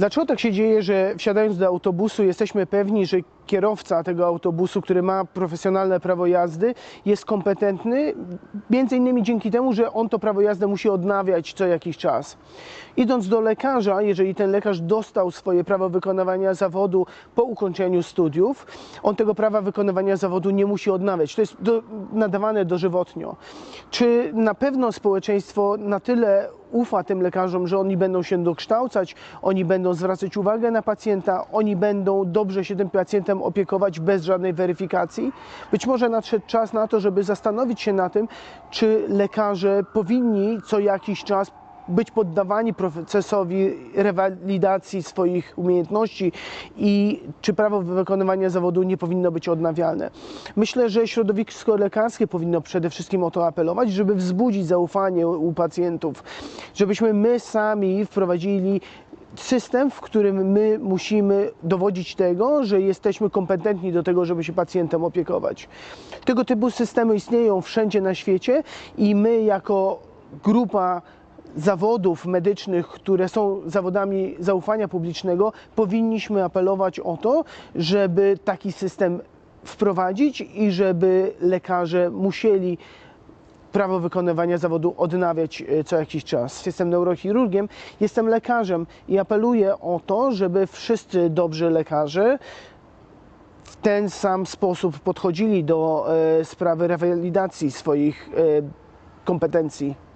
Dlaczego tak się dzieje, że wsiadając do autobusu jesteśmy pewni, że kierowca tego autobusu, który ma profesjonalne prawo jazdy, jest kompetentny, między innymi dzięki temu, że on to prawo jazdy musi odnawiać co jakiś czas. Idąc do lekarza, jeżeli ten lekarz dostał swoje prawo wykonywania zawodu po ukończeniu studiów, on tego prawa wykonywania zawodu nie musi odnawiać. To jest do, nadawane dożywotnio. Czy na pewno społeczeństwo na tyle ufa tym lekarzom, że oni będą się dokształcać, oni będą zwracać uwagę na pacjenta, oni będą dobrze się tym pacjentem opiekować bez żadnej weryfikacji. Być może nadszedł czas na to, żeby zastanowić się na tym, czy lekarze powinni co jakiś czas być poddawani procesowi rewalidacji swoich umiejętności i czy prawo wykonywania zawodu nie powinno być odnawialne. Myślę, że środowisko lekarskie powinno przede wszystkim o to apelować, żeby wzbudzić zaufanie u pacjentów, żebyśmy my sami wprowadzili system, w którym my musimy dowodzić tego, że jesteśmy kompetentni do tego, żeby się pacjentem opiekować. Tego typu systemy istnieją wszędzie na świecie i my jako grupa zawodów medycznych, które są zawodami zaufania publicznego, powinniśmy apelować o to, żeby taki system wprowadzić i żeby lekarze musieli prawo wykonywania zawodu odnawiać e, co jakiś czas. Jestem neurochirurgiem, jestem lekarzem i apeluję o to, żeby wszyscy dobrzy lekarze w ten sam sposób podchodzili do e, sprawy rewalidacji swoich e, kompetencji.